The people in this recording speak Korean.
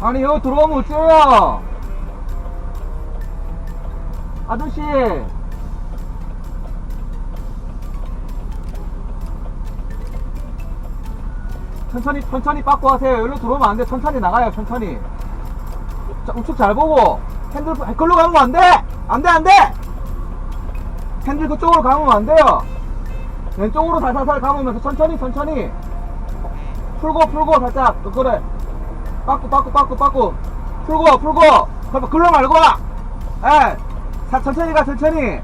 아니 여기 들어오면 어째요? 아저씨. 천천히 천천히 빠꾸 하세요. 여기로 들어오면 안돼. 천천히 나가요 천천히. 자, 우측 잘 보고. 핸들 글로 가면 안돼! 안돼 안돼! 핸들 그쪽으로 가면 안 돼요. 왼쪽으로 살살살 감으면서 천천히 천천히. 풀고 풀고 살짝. 그, 그래 빠꾸 빠꾸 빠꾸 빠꾸. 풀고 풀고. 그럼 글로 말고 예. 사- 천천히 가 천천히